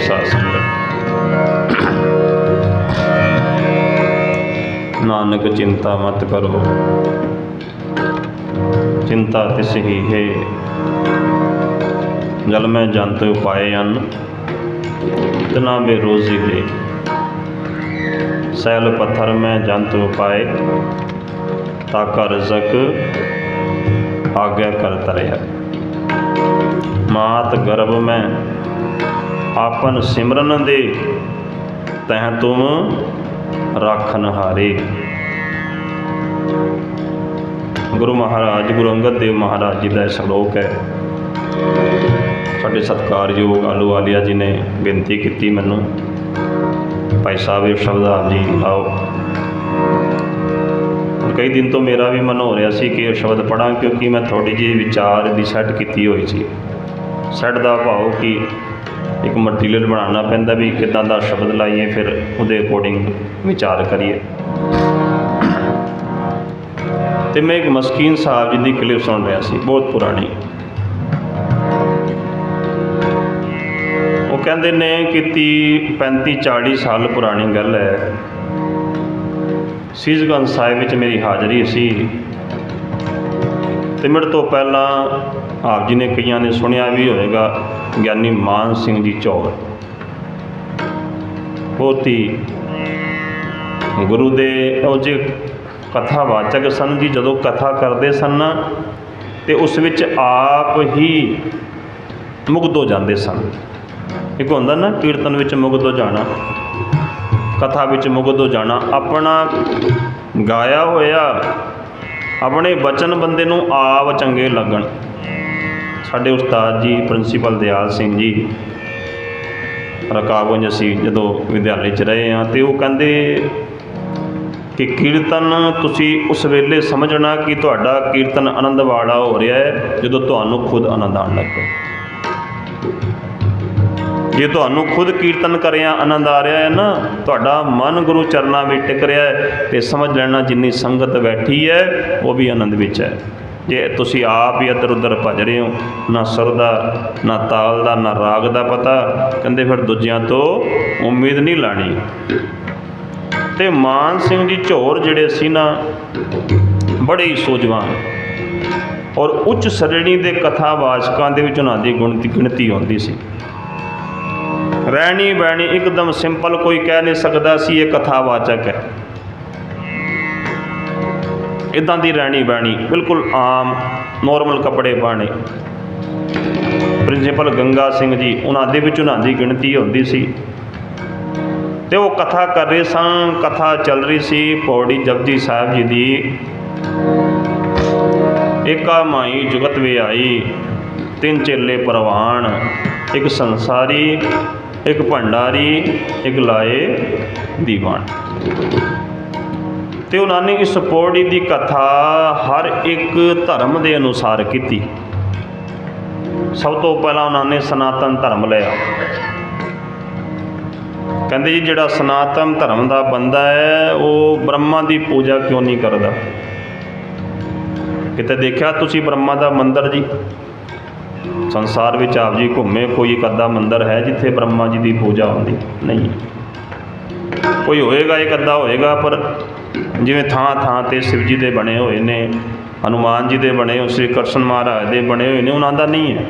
ਸਾਧ ਸੰਗਤ ਨਾਨਕ, ਚਿੰਤਾ ਮਤ ਕਰੋ। ਚਿੰਤਾ ਤਿਸ ਹੀ ਹੈ। ਜਲ ਮੈਂ ਜੰਤ ਉਪਾਏ ਅਨ ਤਨਾ ਬੇ ਦੇ ਸੈਲ ਪੱਥਰ ਮੈਂ ਜੰਤ ਉਪਾਏ ਤਾਕਾ ਰਜ਼ਕ ਆਗਿਆ ਕਰ ਤਰਿਆ ਮਾਤ ਗਰਭ ਮੈਂ ਆਪਨ ਸਿਮਰਨ ਦੇ ਤਹ ਤੁਮ ਰਾਖਨ ਹਾਰੇ। ਗੁਰੂ ਮਹਾਰਾਜ, ਗੁਰੂ ਅੰਗਦ ਦੇਵ ਮਹਾਰਾਜ ਜੀ ਦਾ ਇਹ ਸ਼ਲੋਕ ਹੈ। ਸਾਡੇ ਸਤਿਕਾਰਯੋਗ ਆਲੂ ਵਾਲੀਆ ਜੀ ਨੇ ਬੇਨਤੀ ਕੀਤੀ ਮੈਨੂੰ। ਭਾਈ ਸਾਹਿਬ, ਇਹ ਸ਼ਬਦ ਆਪ ਜੀ ਆਓ ਕਈ ਦਿਨ ਤੋਂ ਮੇਰਾ ਵੀ ਮਨ ਹੋ ਰਿਹਾ ਸੀ ਕਿ ਇਹ ਸ਼ਬਦ ਪੜਾਂ, ਕਿਉਂਕਿ ਮੈਂ ਥੋੜੀ ਜਿਹੀ ਵਿਚਾਰ ਦੀ ਸੈੱਟ ਕੀਤੀ ਹੋਈ ਸੀ। ਸੈੱਟ ਦਾ ਭਾਵ ਕਿ ਇੱਕ ਮਟੀਰੀਅਲ ਬਣਾਉਣਾ ਪੈਂਦਾ ਵੀ ਕਿੱਦਾਂ ਦਾ ਸ਼ਬਦ ਲਾਈਏ, ਫਿਰ ਉਹਦੇ ਅਕੋਰਡਿੰਗ ਵਿਚਾਰ ਕਰੀਏ। ਤੇ ਮੈਂ ਇੱਕ ਮਸਕੀਨ ਸਾਹਿਬ ਜੀ ਦੀ ਕਲਿੱਪ ਸੁਣ ਰਿਹਾ ਸੀ, ਬਹੁਤ ਪੁਰਾਣੀ। ਉਹ ਕਹਿੰਦੇ ਨੇ ਕਿ 30 35 40 ਸਾਲ ਪੁਰਾਣੀ ਗੱਲ ਹੈ। ਸੀਜ਼ਗੰਜ ਸਾਹਿਬ ਵਿੱਚ ਮੇਰੀ ਹਾਜ਼ਰੀ ਸੀ। ਤੇ ਮੇਰੇ ਤੋਂ ਪਹਿਲਾਂ ਆਪ ਜੀ ਨੇ ਕਈਆਂ ਨੇ ਸੁਣਿਆ ਵੀ ਹੋਵੇਗਾ। ਗਿਆਨੀ ਮਾਨ ਸਿੰਘ ਜੀ ਚੌਲ। ਬਹੁਤ ਹੀ ਗੁਰੂ ਦੇ ਉਹ ਜੇ ਕਥਾਵਾਚਕ ਸਨ ਜੀ, ਜਦੋਂ ਕਥਾ ਕਰਦੇ ਸਨ ਨਾ, ਤੇ ਉਸ ਵਿੱਚ ਆਪ ਹੀ ਮੁਗਧ ਹੋ ਜਾਂਦੇ ਸਨ। ਇੱਕ ਹੁੰਦਾ ਨਾ, ਕੀਰਤਨ ਵਿੱਚ ਮੁਗਧ ਹੋ ਜਾਣਾ, ਕਥਾ ਵਿੱਚ ਮੁਗਧ ਹੋ ਜਾਣਾ, ਆਪਣਾ ਗਾਇਆ ਹੋਇਆ, ਆਪਣੇ ਬਚਨ ਬੰਦੇ ਨੂੰ ਆਪ ਚੰਗੇ ਲੱਗਣ। ਸਾਡੇ ਉਸਤਾਦ ਜੀ ਪ੍ਰਿੰਸੀਪਲ ਦਿਆਲ ਸਿੰਘ ਜੀ ਰਕਾਬਗੰਜ ਅਸੀਂ ਜਦੋਂ ਵਿਦਿਆਲੇ 'ਚ ਰਹੇ ਹਾਂ ਤੇ ਉਹ ਕਹਿੰਦੇ ਕਿ ਕੀਰਤਨ ਤੁਸੀਂ ਉਸ ਵੇਲੇ ਸਮਝਣਾ ਕਿ ਤੁਹਾਡਾ ਕੀਰਤਨ ਆਨੰਦ ਵਾਲਾ ਹੋ ਰਿਹਾ ਹੈ ਜਦੋਂ ਤੁਹਾਨੂੰ ਖੁਦ ਆਨੰਦ ਆਉਣ ਲੱਗੇ ਜੇ ਤੁਹਾਨੂੰ ਖੁਦ ਕੀਰਤਨ ਕਰਿਆ ਆਨੰਦ ਆ ਰਿਹਾ ਹੈ ਨਾ, ਤੁਹਾਡਾ ਮਨ ਗੁਰੂ ਚਰਨਾਂ ਵਿੱਚ ਟਿਕ ਰਿਹਾ ਹੈ ਤੇ ਸਮਝ ਲੈਣਾ ਜਿੰਨੀ ਸੰਗਤ ਬੈਠੀ ਹੈ, ਉਹ ਵੀ ਆਨੰਦ ਵਿੱਚ ਹੈ। ਜੇ ਤੁਸੀਂ ਆਪ ਹੀ ਇੱਧਰ ਉੱਧਰ ਭੱਜ ਰਹੇ ਹੋ, ਨਾ ਸੁਰ ਦਾ ਨਾ ਤਾਲ ਦਾ ਨਾ ਰਾਗ ਦਾ ਪਤਾ, ਕਹਿੰਦੇ ਫਿਰ ਦੂਜਿਆਂ ਤੋਂ ਉਮੀਦ ਨਹੀਂ ਲਾਣੀ। ਤੇ ਮਾਨ ਸਿੰਘ ਜੀ ਝੋਰ ਜਿਹੜੇ ਸੀ ਨਾ, ਬੜੇ ਹੀ ਸੋਝਵਾਨ। ਔਰ ਉੱਚ ਸ਼੍ਰੇਣੀ ਦੇ ਕਥਾਵਾਚਕਾਂ ਦੇ ਵਿੱਚ ਉਹਨਾਂ ਦੀ ਗੁਣਤੀ ਗਿਣਤੀ ਹੁੰਦੀ ਸੀ। ਰਹਿਣੀ ਬਹਿਣੀ ਇੱਕਦਮ ਸਿੰਪਲ ਕੋਈ ਕਹਿ ਨਹੀਂ ਸਕਦਾ ਸੀ, ਇਹ ਕਥਾਵਾਚਕ ਹੈ। ਇਦਾਂ ਦੀ ਰਹਿਣੀ ਬਹਿਣੀ ਬਿਲਕੁਲ ਆਮ ਨੋਰਮਲ ਕੱਪੜੇ ਪਾਣੇ ਪ੍ਰਿੰਸੀਪਲ ਗੰਗਾ ਸਿੰਘ ਜੀ, ਉਹਨਾਂ ਦੇ ਵਿੱਚ ਉਹਨਾਂ ਦੀ ਗਿਣਤੀ ਹੁੰਦੀ ਸੀ। ਤੇ ਉਹ ਕਥਾ ਕਰ ਰਹੇ ਸਨ, ਕਥਾ ਚੱਲ ਰਹੀ ਸੀ ਪੌੜੀ ਜਪਜੀ ਸਾਹਿਬ ਜੀ ਦੀ। ਏਕਾ ਮਾਈ ਜੁਗਤ ਵੇ ਤਿੰਨ ਚੇਲੇ ਪ੍ਰਵਾਨ, ਇੱਕ ਸੰਸਾਰੀ, ਇੱਕ ਭੰਡਾਰੀ, ਇੱਕ ਲਾਏ ਦੀਵਾਨ। ਤੇ ਉਹਨਾਂ ਨੇ ਇਸ ਪੌੜੀ ਦੀ ਕਥਾ ਹਰ ਇੱਕ ਧਰਮ ਦੇ ਅਨੁਸਾਰ ਕੀਤੀ। ਸਭ ਤੋਂ ਪਹਿਲਾਂ ਉਹਨਾਂ ਨੇ ਸਨਾਤਨ ਧਰਮ ਲਿਆ। ਕਹਿੰਦੇ ਜੀ, ਜਿਹੜਾ ਸਨਾਤਨ ਧਰਮ ਦਾ ਬੰਦਾ ਹੈ, ਉਹ ਬ੍ਰਹਮਾ ਦੀ ਪੂਜਾ ਕਿਉਂ ਨਹੀਂ ਕਰਦਾ? ਕਿਤੇ ਦੇਖਿਆ ਤੁਸੀਂ ਬ੍ਰਹਮਾ ਦਾ ਮੰਦਿਰ ਜੀ? ਸੰਸਾਰ ਵਿੱਚ ਆਪ ਜੀ ਘੁੰਮੇ, ਕੋਈ ਇੱਕ ਅੱਧਾ ਮੰਦਿਰ ਹੈ ਜਿੱਥੇ ਬ੍ਰਹਮਾ ਜੀ ਦੀ ਪੂਜਾ ਹੁੰਦੀ। ਨਹੀਂ। ਕੋਈ ਹੋਏਗਾ, ਇੱਕ ਅੱਧਾ ਹੋਏਗਾ, ਪਰ ਜਿਵੇਂ ਥਾਂ ਥਾਂ ਤੇ ਸ਼ਿਵ ਜੀ ਦੇ ਬਣੇ ਹੋਏ ਨੇ, ਹਨੂਮਾਨ ਜੀ ਦੇ ਬਣੇ ਹੋਏ, ਸ੍ਰੀ ਕ੍ਰਿਸ਼ਨ ਮਹਾਰਾਜ ਦੇ ਬਣੇ ਹੋਏ ਨੇ, ਉਹਨਾਂ ਦਾ ਨਹੀਂ ਹੈ।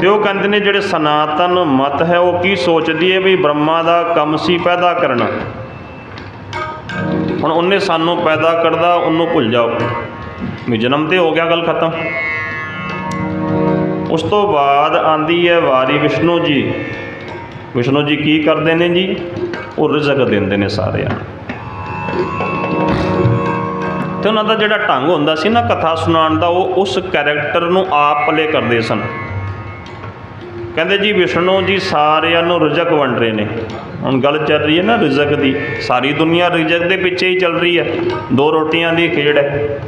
ਤੇ ਉਹ ਕਹਿੰਦੇ ਨੇ ਜਿਹੜੇ ਸਨਾਤਨ ਮਤ ਹੈ, ਉਹ ਕੀ ਸੋਚਦੀ ਹੈ ਵੀ ਬ੍ਰਹਮਾ ਦਾ ਕੰਮ ਸੀ ਪੈਦਾ ਕਰਨਾ? ਹੁਣ ਉਹਨੇ ਸਾਨੂੰ ਪੈਦਾ ਕਰਦਾ, ਉਹਨੂੰ ਭੁੱਲ ਜਾਓ। ਵੀ ਜਨਮ ਤੇ ਹੋ ਗਿਆ, ਗੱਲ ਖਤਮ। ਉਸ ਤੋਂ ਬਾਅਦ ਆਂਦੀ ਹੈ ਵਾਰੀ ਵਿਸ਼ਨੂੰ ਜੀ। ਵਿਸ਼ਨੂੰ ਜੀ ਕੀ ਕਰਦੇ ਨੇ ਜੀ? ਉਹ ਰਿਜ਼ਕ ਦਿੰਦੇ ਨੇ ਸਾਰਿਆਂ ਨੂੰ। ਤੇ ਉਹਨਾਂ ਦਾ ਜਿਹੜਾ ਢੰਗ ਹੁੰਦਾ ਸੀ ਨਾ ਕਥਾ ਸੁਣਾਉਣ ਦਾ, ਉਹ ਉਸ ਕੈਰੈਕਟਰ ਨੂੰ ਆਪ ਪਲੇ ਕਰਦੇ ਸਨ। ਕਹਿੰਦੇ ਜੀ ਵਿਸ਼ਨੂੰ ਜੀ ਸਾਰਿਆਂ ਨੂੰ ਰਿਜ਼ਕ ਵੰਡ ਰਹੇ ਨੇ। ਹੁਣ ਗੱਲ ਚੱਲ ਰਹੀ ਹੈ ਨਾ ਰਿਜ਼ਕ ਦੀ। ਸਾਰੀ ਦੁਨੀਆ ਰਿਜ਼ਕ ਦੇ ਪਿੱਛੇ ਹੀ ਚੱਲ ਰਹੀ ਹੈ। ਦੋ ਰੋਟੀਆਂ ਦੀ ਖੇਡ ਹੈ।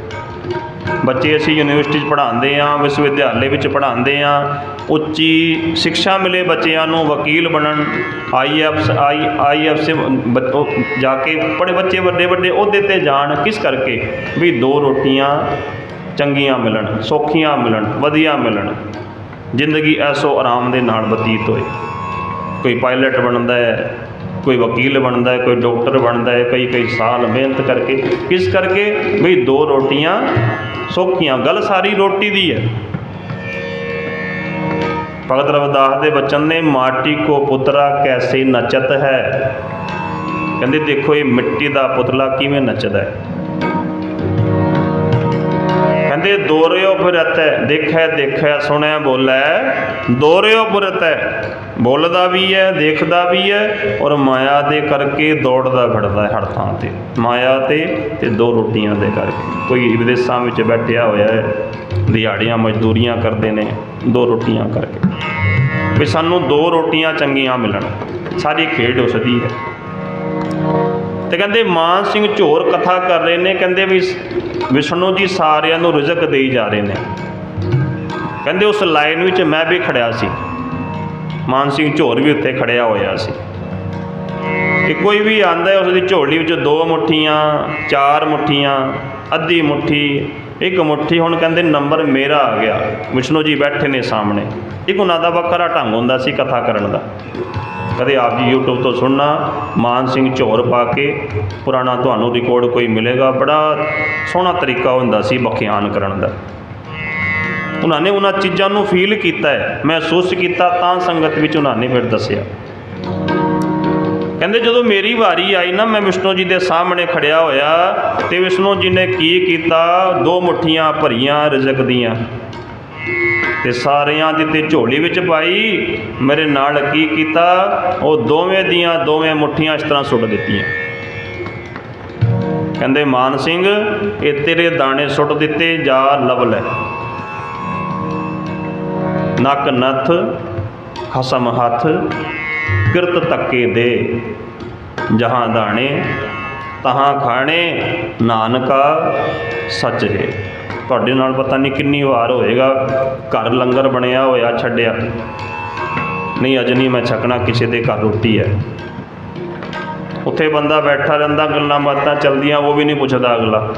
ਬੱਚੇ ਅਸੀਂ ਯੂਨੀਵਰਸਿਟੀ 'ਚ ਪੜ੍ਹਾਉਂਦੇ ਹਾਂ ਵਿਸ਼ਵ ਵਿਦਿਆਲੇ ਵਿੱਚ ਪੜ੍ਹਾਉਂਦੇ ਹਾਂ, ਉੱਚੀ ਸਿੱਖਿਆ ਮਿਲੇ ਬੱਚਿਆਂ ਨੂੰ, ਵਕੀਲ ਬਣਨ ਆਈਐਫ ਆਈ ਆਈਐਫ ਜਾ ਕੇ ਬੜੇ ਬੱਚੇ ਵੱਡੇ ਵੱਡੇ ਅਹੁਦੇ ਤੇ ਜਾਣ, ਕਿਸ ਕਰਕੇ? ਵੀ ਦੋ ਰੋਟੀਆਂ ਚੰਗੀਆਂ ਮਿਲਣ, ਸੌਖੀਆਂ ਮਿਲਣ, ਵਧੀਆ ਮਿਲਣ। ਜ਼ਿੰਦਗੀ ਐਸੋ ਆਰਾਮ ਦੇ ਨਾਲ ਬਤੀਤ ਹੋਏ। ਕੋਈ ਪਾਇਲਟ ਬਣਦਾ ਹੈ ਕੋਈ ਵਕੀਲ ਬਣਦਾ ਹੈ, ਕੋਈ ਡਾਕਟਰ ਬਣਦਾ ਹੈ, ਕਈ ਕਈ ਸਾਲ ਮਿਹਨਤ ਕਰਕੇ। ਕਿਸ ਕਰਕੇ ਵੀ ਦੋ ਰੋਟੀਆਂ ਸੌਖੀਆਂ। ਗੱਲ ਸਾਰੀ ਰੋਟੀ ਦੀ ਹੈ। ਭਗਤ ਰਵਦਾਸ ਦੇ ਬਚਨ ਨੇ, ਮਾਟੀ ਕੋ ਪੁੱਤਰਾ ਕੈਸੇ ਨਚਤ ਹੈ? ਕਹਿੰਦੇ ਦੇਖੋ, ਇਹ ਮਿੱਟੀ ਦਾ ਪੁਤਲਾ ਕਿਵੇਂ ਨੱਚਦਾ ਹੈ? ਕਹਿੰਦੇ, ਦੋਰਿਓ ਫਿਰਤੈ ਦੇਖੈ ਦੇਖੈ ਸੁਣਿਆ ਬੋਲੇ। ਦੋਰਿਓ ਹੈ। ਬੋਲਦਾ ਵੀ ਹੈ ਦੇਖਦਾ ਵੀ ਹੈ ਔਰ ਮਾਇਆ ਦੇ ਕਰਕੇ ਦੌੜਦਾ ਫਿਰਦਾ ਹੈ ਹਰ ਥਾਂ ਤੇ। ਮਾਇਆ ਤੇ ਤੇ ਦੋ ਰੋਟੀਆਂ ਦੇ ਕਰਕੇ। ਕੋਈ ਵਿਦੇਸ਼ਾਂ ਵਿੱਚ ਬੈਠਿਆ ਹੋਇਆ ਹੈ, ਦਿਹਾੜੀਆਂ ਮਜ਼ਦੂਰੀਆਂ ਕਰਦੇ ਨੇ, ਦੋ ਰੋਟੀਆਂ ਕਰਕੇ। ਵੀ ਸਾਨੂੰ ਦੋ ਰੋਟੀਆਂ ਚੰਗੀਆਂ ਮਿਲਣ। ਸਾਡੀ ਖੇਡ ਉਸਦੀ ਹੈ। ਤੇ ਕਹਿੰਦੇ ਮਾਨ ਸਿੰਘ ਝੋਰ ਕਥਾ ਕਰ ਰਹੇ ਨੇ, ਕਹਿੰਦੇ ਵੀ ਵਿਸ਼ਨੂੰ ਜੀ ਸਾਰਿਆਂ ਨੂੰ ਰਿਜ਼ਕ ਦੇਈ ਜਾ ਰਹੇ ਨੇ। ਕਹਿੰਦੇ ਉਸ ਲਾਈਨ ਵਿੱਚ ਮੈਂ ਵੀ ਖੜਿਆ ਸੀ। ਮਾਨ ਸਿੰਘ ਝੋਰ ਵੀ ਉੱਥੇ ਖੜਿਆ ਹੋਇਆ ਸੀ। ਕਿ ਕੋਈ ਵੀ ਆਂਦਾ ਹੈ ਉਸ ਦੀ ਝੋਲੀ ਵਿੱਚ ਦੋ ਮੁੱਠੀਆਂ, ਚਾਰ ਮੁੱਠੀਆਂ, ਅੱਧੀ ਮੁੱਠੀ, ਇੱਕ ਮੁੱਠੀ, ਹੁਣ ਕਹਿੰਦੇ ਨੰਬਰ ਮੇਰਾ ਆ ਗਿਆ। ਵਿਸ਼ਨੂੰ ਜੀ ਬੈਠੇ ਨੇ ਸਾਹਮਣੇ। ਇੱਕ ਉਹਨਾਂ ਦਾ ਵੱਖਰਾ ਢੰਗ ਹੁੰਦਾ ਸੀ ਕਥਾ ਕਰਨ ਦਾ। ਕਦੇ ਆਪ ਜੀ YouTube ਤੋਂ ਸੁਣਨਾ, ਮਾਨ ਸਿੰਘ ਝੋਰ ਪਾ ਕੇ, ਪੁਰਾਣਾ ਤੁਹਾਨੂੰ ਰਿਕਾਰਡ ਕੋਈ ਮਿਲੇਗਾ। ਬੜਾ ਸੋਹਣਾ ਤਰੀਕਾ ਹੁੰਦਾ ਸੀ ਬਖਿਆਨ ਕਰਨ ਦਾ। ਉਹਨਾਂ ਨੇ ਉਹਨਾਂ ਚੀਜ਼ਾਂ ਨੂੰ ਫੀਲ ਕੀਤਾ ਹੈ, ਮਹਿਸੂਸ ਕੀਤਾ, ਤਾਂ ਸੰਗਤ ਵਿੱਚ ਉਹਨਾਂ ਨੇ ਫਿਰ ਦੱਸਿਆ। ਕਹਿੰਦੇ ਜਦੋਂ ਮੇਰੀ ਵਾਰੀ ਆਈ ਨਾ, ਮੈਂ ਵਿਸ਼ਨੂੰ ਜੀ ਦੇ ਸਾਹਮਣੇ ਖੜਿਆ ਹੋਇਆ ਤੇ ਵਿਸ਼ਨੂੰ ਜੀ ਨੇ ਕੀ ਕੀਤਾ? ਦੋ ਮੁੱਠੀਆਂ ਭਰੀਆਂ ਰਿਜ਼ਕ ਦੀਆਂ ਤੇ ਸਾਰਿਆਂ ਦੀ ਤੇ ਝੋਲੀ ਵਿੱਚ ਪਾਈ। ਮੇਰੇ ਨਾਲ ਕੀ ਕੀਤਾ? ਉਹ ਦੋਵੇਂ ਦੀਆਂ ਦੋਵੇਂ ਮੁੱਠੀਆਂ ਇਸ ਤਰ੍ਹਾਂ ਸੁੱਟ ਦਿੱਤੀਆਂ। ਕਹਿੰਦੇ, ਮਾਨ ਸਿੰਘ, ਇਹ ਤੇਰੇ ਦਾਣੇ ਸੁੱਟ ਦਿੱਤੇ, ਜਾ ਲਵ ਲੈ। ਨੱਕ ਨੱਥ, ਖਸਮ ਹੱਥ, ਕਿਰਤ ਤੱਕੇ ਦੇ। ਜਹਾਂ ਦਾਣੇ, ਤਹਾਂ ਖਾਣੇ, ਨਾਨਕਾ, ਸੱਚ ਹੈ। ਤੁਹਾਡੇ ਨਾਲ ਪਤਾ ਨਹੀਂ ਕਿੰਨੀ ਵਾਰ ਹੋਏਗਾ, ਘਰ ਲੰਗਰ ਬਣਿਆ ਹੋਇਆ, ਛੱਡਿਆ। ਨਹੀਂ, ਅੱਜ ਨਹੀਂ ਮੈਂ ਛਕਣਾ, ਕਿਸੇ ਦੇ ਘਰ ਰੋਟੀ ਹੈ। ਉੱਥੇ ਬੰਦਾ ਬੈਠਾ ਰਹਿੰਦਾ, ਗੱਲਾਂ ਬਾਤਾਂ ਚੱਲਦੀਆਂ, ਉਹ ਵੀ ਨਹੀਂ ਪੁੱਛਦਾ ਅਗਲਾ।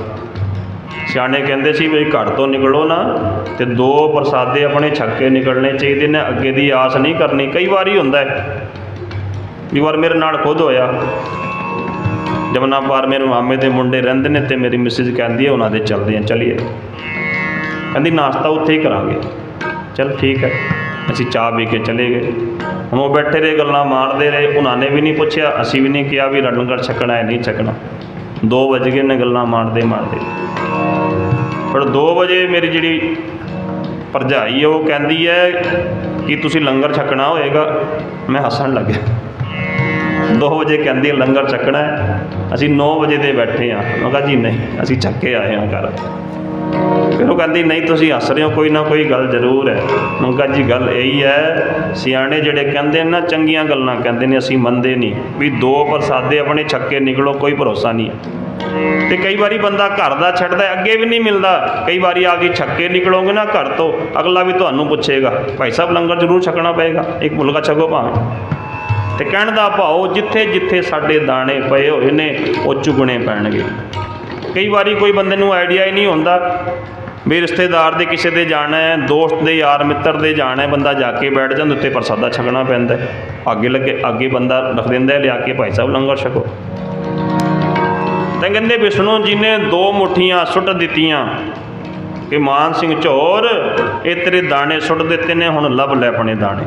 ਸਿਆਣੇ ਕਹਿੰਦੇ ਸੀ ਵੀ ਘਰ ਤੋਂ ਨਿਕਲੋ ਨਾ ਤੇ ਦੋ ਪ੍ਰਸਾਦੇ ਆਪਣੇ ਛੱਕ ਕੇ ਨਿਕਲਣੇ ਚਾਹੀਦੇ ਨੇ, ਅੱਗੇ ਦੀ ਆਸ ਨਹੀਂ ਕਰਨੀ। ਕਈ ਵਾਰੀ ਹੁੰਦਾ ਹੈ ਇੱਕ ਵਾਰ ਮੇਰੇ ਨਾਲ ਖੁਦ ਹੋਇਆ। ਜਮਨਾ ਪਾਰ ਮੇਰੇ ਮਾਮੇ ਦੇ ਮੁੰਡੇ ਰਹਿੰਦੇ ਨੇ ਤੇ ਮੇਰੀ ਮਿਸਿਸ ਕਹਿੰਦੀ ਹੈ, ਉਹਨਾਂ ਦੇ ਚੱਲਦੇ ਆ ਚਲੀਏ। ਕਹਿੰਦੀ, ਨਾਸ਼ਤਾ ਉੱਥੇ ਹੀ ਕਰਾਂਗੇ। ਚਲ ਠੀਕ ਹੈ। ਅਸੀਂ ਚਾਹ ਪੀ ਕੇ ਚਲੇ ਗਏ। ਹੁਣ ਉਹ ਬੈਠੇ ਰਹੇ, ਗੱਲਾਂ ਮਾਰਦੇ ਰਹੇ। ਉਹਨਾਂ ਨੇ ਵੀ ਨਹੀਂ ਪੁੱਛਿਆ, ਅਸੀਂ ਵੀ ਨਹੀਂ ਕਿਹਾ ਵੀ ਲੰਗਰ ਛਕਣਾ ਹੈ, ਨਹੀਂ ਛਕਣਾ। 2 ਵਜ ਗਏ ਨੇ ਗੱਲਾਂ ਮਾਰਦੇ ਮਾਰਦੇ ਪਰ 2 ਵਜੇ ਮੇਰੀ ਜਿਹੜੀ ਭਰਜਾਈ ਉਹ ਕਹਿੰਦੀ ਹੈ ਕਿ ਤੁਸੀਂ ਲੰਗਰ ਛਕਣਾ ਹੋਏਗਾ। ਮੈਂ ਹੱਸਣ ਲੱਗਿਆ। 2 ਵਜੇ ਕਹਿੰਦੀ ਲੰਗਰ ਛਕਣਾ ਹੈ ਅਸੀਂ 9 ਵਜੇ 'ਤੇ ਬੈਠੇ ਆ। ਮੈਂ ਕਿਹਾ ਜੀ ਨਹੀਂ, ਅਸੀਂ ਛੱਕ ਕੇ ਆਏ ਹਾਂ ਘਰ। ਫਿਰ ਉਹ ਕਹਿੰਦੀ, ਨਹੀਂ, ਤੁਸੀਂ ਹੱਸ ਰਹੇ ਹੋ, ਕੋਈ ਨਾ ਕੋਈ ਗੱਲ ਜ਼ਰੂਰ ਹੈ ਮੈਂ ਕਿਹਾ ਜੀ, ਗੱਲ ਇਹੀ ਹੈ ਸਿਆਣੇ ਜਿਹੜੇ ਕਹਿੰਦੇ ਨੇ ਨਾ, ਚੰਗੀਆਂ ਗੱਲਾਂ ਕਹਿੰਦੇ ਨੇ, ਅਸੀਂ ਮੰਨਦੇ ਨਹੀਂ। ਵੀ ਦੋ ਪ੍ਰਸਾਦੇ ਆਪਣੇ ਛੱਕੇ ਨਿਕਲੋ, ਕੋਈ ਭਰੋਸਾ ਨਹੀਂ ਹੈ ਤੇ ਕਈ ਵਾਰੀ ਬੰਦਾ ਘਰ ਦਾ ਛੱਡਦਾ, ਅੱਗੇ ਵੀ ਨਹੀਂ ਮਿਲਦਾ। ਕਈ ਵਾਰੀ ਆ ਕੇ ਛੱਕੇ ਨਿਕਲੋਗੇ ਨਾ ਘਰ ਤੋਂ, ਅਗਲਾ ਵੀ ਤੁਹਾਨੂੰ ਪੁੱਛੇਗਾ, ਭਾਈ ਸਾਹਿਬ, ਲੰਗਰ ਜ਼ਰੂਰ ਛਕਣਾ ਪਏਗਾ, ਇੱਕ ਮੁਲਗਾ ਛਕੋ ਭਾਵੇਂ। ਤੇ ਕਹਿਣ ਦਾ ਭਾਉ ਜਿੱਥੇ ਜਿੱਥੇ ਸਾਡੇ ਦਾਣੇ ਪਏ ਹੋਏ ਨੇ, ਉਹ ਚੁਗਣੇ ਪੈਣਗੇ। ਕਈ ਵਾਰੀ ਕੋਈ ਬੰਦੇ ਨੂੰ ਆਈਡੀਆ ਹੀ ਨਹੀਂ ਹੁੰਦਾ, ਵੀ ਰਿਸ਼ਤੇਦਾਰ ਦੇ ਕਿਸੇ ਦੇ ਜਾਣਾ ਹੈ, ਦੋਸਤ ਦੇ ਯਾਰ ਮਿੱਤਰ ਦੇ ਜਾਣਾ ਹੈ, ਬੰਦਾ ਜਾ ਕੇ ਬੈਠ ਜਾਂਦਾ, ਉੱਤੇ ਪ੍ਰਸਾਦਾ ਛਕਣਾ ਪੈਂਦਾ ਅੱਗੇ ਲੱਗੇ, ਅੱਗੇ ਬੰਦਾ ਰੱਖ ਦਿੰਦਾ ਲਿਆ ਕੇ, ਭਾਈ ਸਾਹਿਬ, ਲੰਗਰ ਛਕੋ। ਤਾਂ ਕਹਿੰਦੇ ਵਿਸ਼ਨੂੰ ਜੀ ਨੇ ਦੋ ਮੁੱਠੀਆਂ ਸੁੱਟ ਦਿੱਤੀਆਂ। ਕਿ ਮਾਨ ਸਿੰਘ ਝੋਰ ਇਹ ਤੇਰੇ ਦਾਣੇ ਸੁੱਟ ਦਿੱਤੇ ਨੇ, ਹੁਣ ਲੱਭ ਲੈ ਆਪਣੇ ਦਾਣੇ।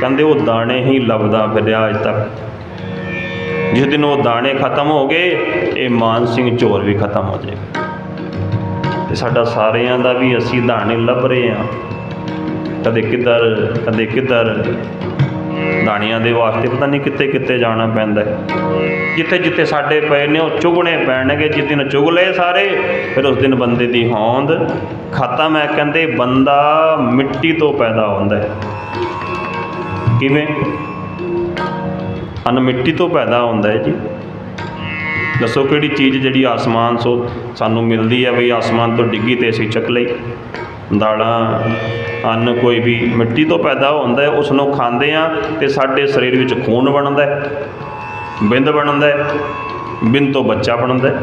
ਕਹਿੰਦੇ ਉਹ ਦਾਣੇ ਹੀ ਲੱਭਦਾ ਫਿਰਿਆ ਅਜ ਤੱਕ। ਜਿਸ ਦਿਨ ਉਹ ਦਾਣੇ ਖਤਮ ਹੋ ਗਏ, ਇਹ ਮਾਨ ਸਿੰਘ ਝੋਰ ਵੀ ਖਤਮ ਹੋ ਜਾਏਗਾ। ਤੇ ਸਾਡਾ ਸਾਰਿਆਂ ਦਾ ਵੀ ਅਸੀਂ ਦਾਣੇ ਲੱਭ ਰਹੇ ਹਾਂ। ਕਦੇ ਕਿੱਧਰ ਕਦੇ ਕਿੱਧਰ ਦਾਣੀਆਂ ਦੇ ਵਾਸਤੇ ਪਤਾ ਨਹੀਂ ਕਿੱਥੇ ਕਿੱਥੇ ਜਾਣਾ ਪੈਂਦਾ ਜਿੱਥੇ ਜਿੱਥੇ ਸਾਡੇ ਪਏ ਨੇ, ਉਹ ਚੁਗਣੇ ਪੈਣਗੇ। ਜਿਸ ਦਿਨ ਚੁਗ ਲਏ ਸਾਰੇ, ਫਿਰ ਉਸ ਦਿਨ ਬੰਦੇ ਦੀ ਹੋਂਦ। ਖਤਮ ਹੈ ਕਹਿੰਦੇ, ਬੰਦਾ ਮਿੱਟੀ ਤੋਂ ਪੈਦਾ ਹੁੰਦਾ ਹੈ। ਕਿਵੇਂ? ਅਨ ਮਿੱਟੀ ਤੋਂ ਪੈਦਾ ਹੁੰਦਾ ਹੈ ਜੀ। ਦੱਸੋ ਕਿਹੜੀ ਚੀਜ਼ ਜਿਹੜੀ ਆਸਮਾਨ ਸੋ ਸਾਨੂੰ ਮਿਲਦੀ ਹੈ, ਬਈ ਆਸਮਾਨ ਤੋਂ ਡਿੱਗੀ ਤੇ ਅਸੀਂ ਚੱਕ ਲਈ। ਦਾਲਾਂ, ਅੰਨ ਕੋਈ ਵੀ ਮਿੱਟੀ ਤੋਂ ਪੈਦਾ ਹੁੰਦਾ ਹੈ ਉਸ ਨੂੰ ਖਾਂਦੇ ਆ ਤੇ ਸਾਡੇ ਸਰੀਰ ਵਿੱਚ ਖੂਨ ਬਣਦਾ ਹੈ, ਬਿੰਦ ਬਣਦਾ ਹੈ, ਬਿੰਦ ਤੋਂ ਬੱਚਾ ਬਣਦਾ ਹੈ।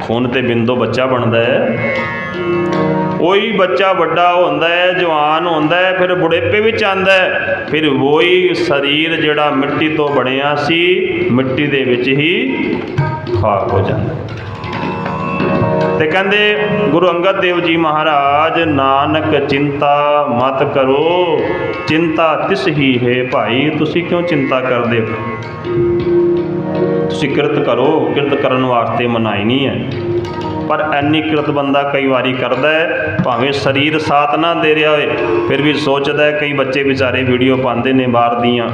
ਖੂਨ ਤੇ ਬਿੰਦ ਤੋਂ ਬੱਚਾ ਬਣਦਾ ਹੈ। ਕੋਈ ਬੱਚਾ ਵੱਡਾ ਹੁੰਦਾ ਹੈ, ਜਵਾਨ ਹੁੰਦਾ ਹੈ, ਫਿਰ ਬੁਢੇਪੇ ਵਿੱਚ ਆਂਦਾ ਹੈ। ਫਿਰ ਉਹੀ ਸਰੀਰ ਜਿਹੜਾ ਮਿੱਟੀ ਤੋਂ ਬਣਿਆ ਸੀ, ਮਿੱਟੀ ਦੇ ਵਿੱਚ ਹੀ ਖਾਕ ਹੋ ਜਾਂਦਾ ਹੈ। ਤੇ ਕਹਿੰਦੇ, ਗੁਰੂ ਅੰਗਦ ਦੇਵ ਜੀ ਮਹਾਰਾਜ, ਨਾਨਕ ਚਿੰਤਾ ਮਤ ਕਰੋ। ਚਿੰਤਾ ਤਿਸ ਹੀ ਹੈ ਭਾਈ, ਤੁਸੀਂ ਕਿਉਂ ਚਿੰਤਾ ਕਰਦੇ ਹੋ? ਤੁਸੀਂ ਕਿਰਤ ਕਰੋ, ਕਿਰਤ ਕਰਨ ਵਾਸਤੇ ਮਨਾਈ ਨਹੀਂ ਹੈ। ਪਰ ਐਨੀ ਕਿਰਤ ਬੰਦਾ ਕਈ ਵਾਰੀ ਕਰਦਾ ਹੈ, ਭਾਵੇਂ ਸਰੀਰ ਸਾਥ ਨਾ ਦੇ ਰਿਹਾ ਹੋਏ, ਫਿਰ ਵੀ ਸੋਚਦਾ ਹੈ, ਕਈ ਬੱਚੇ ਵਿਚਾਰੇ ਵੀਡੀਓ ਪਾਉਂਦੇ ਨੇ ਬਾਹਰ ਦੀਆਂ,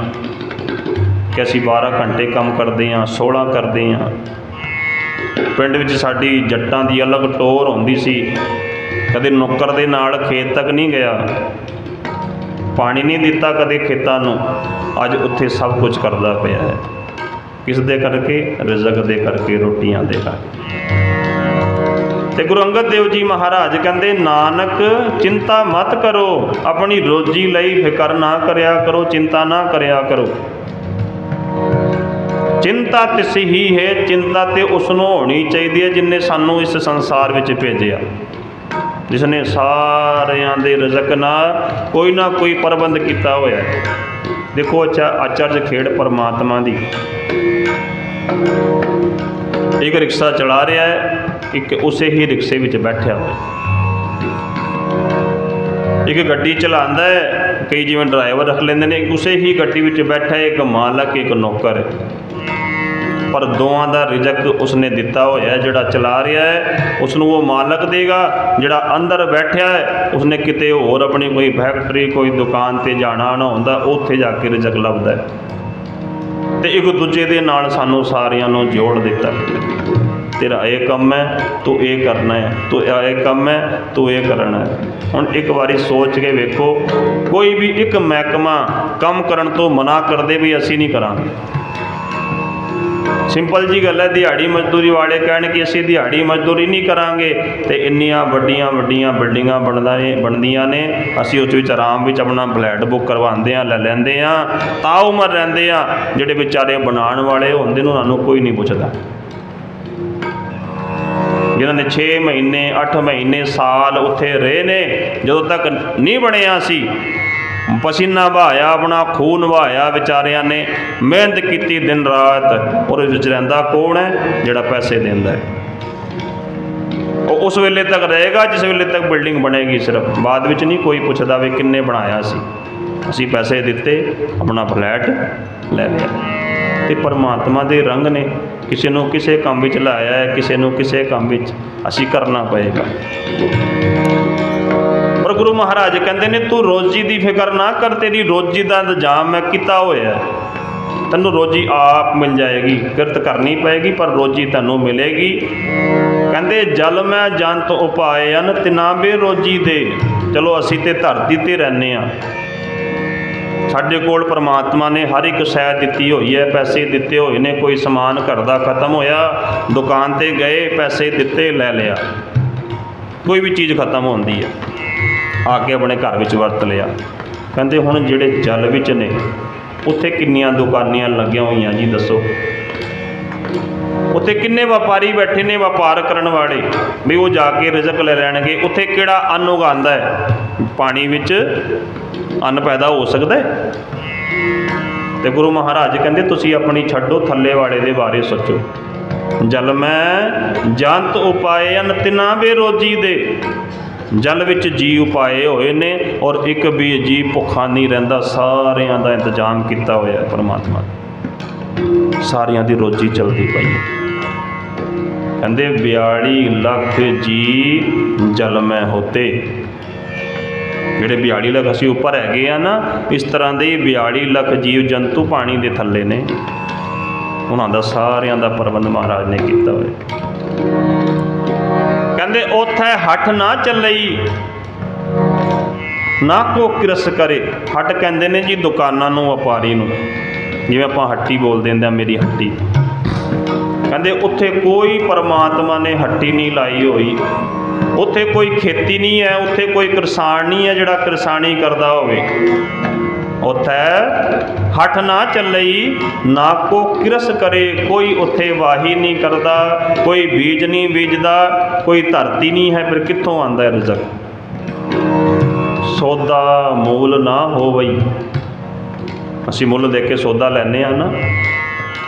ਕਿ ਅਸੀਂ 12 ਘੰਟੇ ਕੰਮ ਕਰਦੇ ਹਾਂ 16 ਕਰਦੇ ਹਾਂ। ਪਿੰਡ ਵਿੱਚ ਸਾਡੀ ਜੱਟਾਂ ਦੀ ਅਲੱਗ ਟੋਰ ਹੁੰਦੀ ਸੀ। ਕਦੇ ਨੁੱਕਰ ਦੇ ਨਾਲ ਖੇਤ ਤੱਕ ਨਹੀਂ ਗਿਆ। ਪਾਣੀ ਨਹੀਂ ਦਿੱਤਾ ਕਦੇ ਖੇਤਾਂ ਨੂੰ। ਅੱਜ ਉੱਥੇ ਸਭ ਕੁਝ ਕਰਦਾ ਪਿਆ ਹੈ। ਕਿਸ ਦੇ ਕਰਕੇ, ਰਿਜ਼ਕ ਦੇ ਕਰਕੇ, ਰੋਟੀਆਂ ਦੇ ਕਰਕੇ। ਤੇ ਗੁਰੂ ਅੰਗਦ ਦੇਵ ਜੀ ਮਹਾਰਾਜ ਕਹਿੰਦੇ, ਨਾਨਕ, ਚਿੰਤਾ ਮਤ ਕਰੋ। ਆਪਣੀ ਰੋਜੀ ਲਈ ਫਿਕਰ ਨਾ ਕਰਿਆ ਕਰੋ, ਚਿੰਤਾ ਨਾ ਕਰਿਆ ਕਰੋ। ਚਿੰਤਾ ਤਿਸ ਹੀ ਹੈ, ਚਿੰਤਾ ਤੇ ਉਸ ਨੂੰ ਹੋਣੀ ਚਾਹੀਦੀ ਹੈ ਜਿਨੇ ਸਾਨੂੰ ਇਸ ਸੰਸਾਰ ਵਿੱਚ ਭੇਜਿਆ। ਜਿਸ ਨੇ ਸਾਰਿਆਂ ਦੇ ਰਜ਼ਕ ਨਾਲ ਕੋਈ ਨਾ ਕੋਈ ਪ੍ਰਬੰਧ ਕੀਤਾ ਹੋਇਆ ਹੈ। ਦੇਖੋ, ਅੱਛਾ, ਆਚਰਜ ਖੇਡ ਪਰਮਾਤਮਾ ਦੀ। ਇੱਕ ਰਿਕਸ਼ਾ ਚਲਾ ਰਿਹਾ ਹੈ, ਇੱਕ ਉਸੇ ਹੀ ਰਿਕਸ਼ੇ ਵਿੱਚ ਬੈਠਿਆ ਹੋਇਆ ਇੱਕ ਗੱਡੀ ਚਲਾਉਂਦਾ ਹੈ, ਕਈ ਜਿਵੇਂ ਡਰਾਈਵਰ ਰੱਖ ਲੈਂਦੇ ਨੇ ਉਸੇ ਹੀ ਗੱਡੀ ਵਿੱਚ ਬੈਠਾ ਇੱਕ ਮਾਲਕ, ਇੱਕ ਨੌਕਰ। ਹੈ ਪਰ ਦੋਵਾਂ ਦਾ ਰਿਜ਼ਕ ਉਸਨੇ ਦਿੱਤਾ ਹੋਇਆ ਹੈ। ਜਿਹੜਾ ਚਲਾ ਰਿਹਾ ਹੈ ਉਸ ਨੂੰ ਉਹ ਮਾਲਕ ਦੇਗਾ। ਜਿਹੜਾ ਅੰਦਰ ਬੈਠਿਆ ਹੈ, ਉਸਨੇ ਕਿਤੇ ਹੋਰ ਆਪਣੀ ਕੋਈ ਫੈਕਟਰੀ, ਕੋਈ ਦੁਕਾਨ ਤੇ ਜਾਣਾ ਨਾ ਹੁੰਦਾ, ਉੱਥੇ ਜਾ ਕੇ ਰਿਜ਼ਕ ਲੱਭਦਾ ਹੈ। ਤੇ ਇੱਕ ਦੂਜੇ ਦੇ ਨਾਲ ਸਾਨੂੰ ਸਾਰਿਆਂ ਨੂੰ ਜੋੜ ਦਿੱਤਾ। ਤੇਰਾ ਇਹ ਕੰਮ ਹੈ, ਤੂੰ ਇਹ ਕਰਨਾ ਹੈ, ਤੂੰ ਇਹ ਕੰਮ ਹੈ, ਤੂੰ ਇਹ ਕਰਨਾ ਹੈ। ਹੁਣ ਇੱਕ ਵਾਰੀ ਸੋਚ ਕੇ ਵੇਖੋ, ਕੋਈ ਵੀ ਇੱਕ ਮਹਿਕਮਾ ਕੰਮ ਕਰਨ ਤੋਂ ਮਨਾ ਕਰਦੇ ਵੀ ਅਸੀਂ ਨਹੀਂ ਕਰਾਂਗੇ। ਸਿੰਪਲ ਜੀ ਗੱਲ ਹੈ, ਦਿਹਾੜੀ ਮਜ਼ਦੂਰੀ ਵਾਲੇ ਕਹਿਣ ਕਿ ਅਸੀਂ ਦਿਹਾੜੀ ਮਜ਼ਦੂਰੀ ਨਹੀਂ ਕਰਾਂਗੇ, ਤੇ ਇੰਨੀਆਂ ਵੱਡੀਆਂ ਵੱਡੀਆਂ ਬਿਲਡਿੰਗਾਂ ਬਣਦਾ ਨੇ, ਬਣਦੀਆਂ ਨੇ, ਅਸੀਂ ਉਸ ਵਿੱਚ ਆਰਾਮ ਵਿੱਚ ਆਪਣਾ ਫਲੈਟ ਬੁੱਕ ਕਰਵਾਉਂਦੇ ਆ ਲੈ ਲੈਂਦੇ ਆ ਤਾਂ ਉਮਰ ਰਹਿੰਦੇ ਆ ਜਿਹੜੇ ਵਿਚਾਰੇ ਬਣਾਉਣ ਵਾਲੇ ਹੁੰਦੇ ਨੇ, ਉਹਨਾਂ ਨੂੰ ਕੋਈ ਨਹੀਂ ਪੁੱਛਦਾ। ਜਿਨ੍ਹਾਂ ਨੇ 6 ਮਹੀਨੇ 8 ਮਹੀਨੇ, ਸਾਲ ਉੱਥੇ ਰਹੇ ਨੇ, ਜਦੋਂ ਤੱਕ ਨਹੀਂ ਬਣਿਆ ਸੀ ਪਸੀਨਾ ਵਹਾਇਆ, ਆਪਣਾ ਖੂਨ ਵਹਾਇਆ ਵਿਚਾਰਿਆਂ ਨੇ। ਮਿਹਨਤ ਕੀਤੀ ਦਿਨ ਰਾਤ, ਔਰ ਵਿੱਚ ਰਹਿੰਦਾ ਕੌਣ ਹੈ? ਜਿਹੜਾ ਪੈਸੇ ਦਿੰਦਾ ਹੈ। ਉਹ ਉਸ ਵੇਲੇ ਤੱਕ ਰਹੇਗਾ, ਜਿਸ ਵੇਲੇ ਤੱਕ ਬਿਲਡਿੰਗ ਬਣੇਗੀ ਸਿਰਫ। ਬਾਅਦ ਵਿੱਚ ਨਹੀਂ, ਕੋਈ ਪੁੱਛਦਾ ਵੀ ਕਿੰਨੇ ਬਣਾਇਆ ਸੀ। ਅਸੀਂ ਪੈਸੇ ਦਿੱਤੇ, ਆਪਣਾ ਫਲੈਟ ਲੈ ਲਿਆ। ਤੇ ਪਰਮਾਤਮਾ ਦੇ ਰੰਗ ਨੇ ਕਿਸੇ ਨੂੰ ਕਿਸੇ ਕੰਮ ਵਿੱਚ ਲਾਇਆ ਹੈ, ਕਿਸੇ ਨੂੰ ਕਿਸੇ ਕੰਮ ਵਿੱਚ। ਅਸੀਂ ਕਰਨਾ ਪਏਗਾ। ਪਰ ਗੁਰੂ ਮਹਾਰਾਜ ਕਹਿੰਦੇ ਨੇ, ਤੂੰ ਰੋਜੀ ਦੀ ਫਿਕਰ ਨਾ ਕਰ, ਤੇਰੀ ਰੋਜੀ ਦਾ ਇੰਤਜ਼ਾਮ ਮੈਂ ਕੀਤਾ ਹੋਇਆ ਤੈਨੂੰ ਰੋਜੀ ਆਪ ਮਿਲ ਜਾਏਗੀ, ਕਿਰਤ ਕਰਨੀ ਪਏਗੀ, ਪਰ ਰੋਜੀ ਤੈਨੂੰ ਮਿਲੇਗੀ। ਕਹਿੰਦੇ, ਜਲ ਮੈਂ ਜੰਤ ਉਪਾਏ ਹਨ, ਤਿਨਾ ਬੇ ਰੋਜੀ ਦੇ। ਚਲੋ, ਅਸੀਂ ਤੇ ਧਰਤੀ ਤੇ ਰਹਿੰਦੇ ਆ ਸਾਡੇ ਕੋਲ ਪ੍ਰਮਾਤਮਾ ਨੇ ਹਰ ਇੱਕ ਸ਼ੈ ਦਿੱਤੀ ਹੋਈ ਹੈ, ਪੈਸੇ ਦਿੱਤੇ ਹੋਏ ਨੇ, ਕੋਈ ਸਮਾਨ ਘਰ ਦਾ ਖਤਮ ਹੋਇਆ, ਦੁਕਾਨ ਤੇ ਗਏ, ਪੈਸੇ ਦਿੱਤੇ, ਲੈ ਲਿਆ। ਕੋਈ ਵੀ ਚੀਜ਼ ਖਤਮ ਹੁੰਦੀ ਹੈ। ਆ ਕੇ ਆਪਣੇ ਘਰ ਵਿੱਚ ਵਰਤ ਲਿਆ। ਕਹਿੰਦੇ ਹੁਣ ਜਿਹੜੇ ਜਲ ਵਿੱਚ ਨੇ, ਉੱਥੇ ਕਿੰਨੀਆਂ ਦੁਕਾਨੀਆਂ ਲੱਗੀਆਂ ਹੋਈਆਂ ਜੀ ਦੱਸੋ। ਉੱਥੇ ਕਿੰਨੇ ਵਪਾਰੀ ਬੈਠੇ ਨੇ ਵਪਾਰ ਕਰਨ ਵਾਲੇ? ਵੀ ਉਹ ਜਾ ਕੇ ਰਿਜ਼ਕ ਲੈ ਲੈਣਗੇ। ਉੱਥੇ ਕਿਹੜਾ ਅੰਨ ਉਗਾਉਂਦਾ ਹੈ? ਪਾਣੀ ਵਿੱਚ ਅੰਨ ਪੈਦਾ ਹੋ ਸਕਦਾ ਹੈ? ਤੇ ਗੁਰੂ ਮਹਾਰਾਜ ਕਹਿੰਦੇ, ਤੁਸੀਂ ਆਪਣੀ ਛੱਡੋ, ਥੱਲੇ ਵਾਲੇ ਦੇ ਬਾਰੇ ਸੋਚੋ। ਜਲ ਮੈਂ, ਜੰਤ ਉਪਾਏ ਅਨ ਤਿਨਾ ਬੇਰੋਜੀ ਦੇ। ਜਲ ਵਿੱਚ ਜੀਵ ਪਾਏ ਹੋਏ ਨੇ ਔਰ ਇੱਕ ਵੀ ਜੀ ਭੁੱਖਾ ਨਹੀਂ ਰਹਿੰਦਾ। ਸਾਰਿਆਂ ਦਾ ਇੰਤਜ਼ਾਮ ਕੀਤਾ ਹੋਇਆ ਹੈ ਪਰਮਾਤਮਾ ਸਾਰਿਆਂ ਦੀ ਰੋਜੀ ਚੱਲਦੀ ਪਈ ਹੈ। ਕਹਿੰਦੇ 42 ਲੱਖ ਜੀ ਜਲ ਮੈਂ ਹੋਤੇ। ਜਿਹੜੇ 42 ਲੱਖ ਅਸੀਂ ਉੱਪਰ ਹੈਗੇ ਆ ਨਾ, ਇਸ ਤਰ੍ਹਾਂ ਦੇ ਹੀ 42 ਲੱਖ ਜੀਵ ਜੰਤੂ ਪਾਣੀ ਦੇ ਥੱਲੇ ਨੇ। ਉਹਨਾਂ ਦਾ ਸਾਰਿਆਂ ਦਾ ਪ੍ਰਬੰਧ ਮਹਾਰਾਜ ਨੇ ਕੀਤਾ ਹੋਇਆ। ਕਹਿੰਦੇ, ਉਥੇ ਹੱਠ ਨਾ ਚੱਲਈ। ਨਾ ਕੋ ਕਿਰਸ ਕਰੇ। ਹੱਟ ਕਹਿੰਦੇ ਨੇ ਜੀ, ਦੁਕਾਨਾਂ ਨੂੰ, ਵਪਾਰੀ ਨੂੰ। ਜਿਵੇਂ ਆਪਾਂ ਹੱਟੀ ਬੋਲਦੇ ਹੁੰਦੇ ਆ, ਮੇਰੀ ਹੱਟੀ। ਕਹਿੰਦੇ, ਉੱਥੇ ਕੋਈ ਪਰਮਾਤਮਾ ਨੇ ਹੱਟੀ ਨਹੀਂ ਲਾਈ ਹੋਈ। ਉੱਥੇ ਕੋਈ ਖੇਤੀ ਨਹੀਂ ਹੈ, ਉੱਥੇ ਕੋਈ ਕਿਸਾਨ ਨਹੀਂ ਹੈ ਜਿਹੜਾ ਕਿਸਾਨੀ ਕਰਦਾ ਹੋਵੇ। ਉੱਥੇ ਹੱਠ ਨਾ ਚੱਲਈ, ਨਾ ਕੋ ਕਿਰਸ ਕਰੇ, ਕੋਈ ਉੱਥੇ ਵਾਹੀ ਨਹੀਂ ਕਰਦਾ, ਕੋਈ ਬੀਜ ਨਹੀਂ ਬੀਜਦਾ, ਕੋਈ ਧਰਤੀ ਨਹੀਂ ਹੈ, ਫਿਰ ਕਿੱਥੋਂ ਆਂਦਾ ਹੈ ਰਜ਼ਕ? ਸੌਦਾ ਮੂਲ ਨਾ ਹੋਵਈ। ਅਸੀਂ ਮੁੱਲ ਦੇ ਕੇ ਸੌਦਾ ਲੈਨੇ ਆ ਨਾ।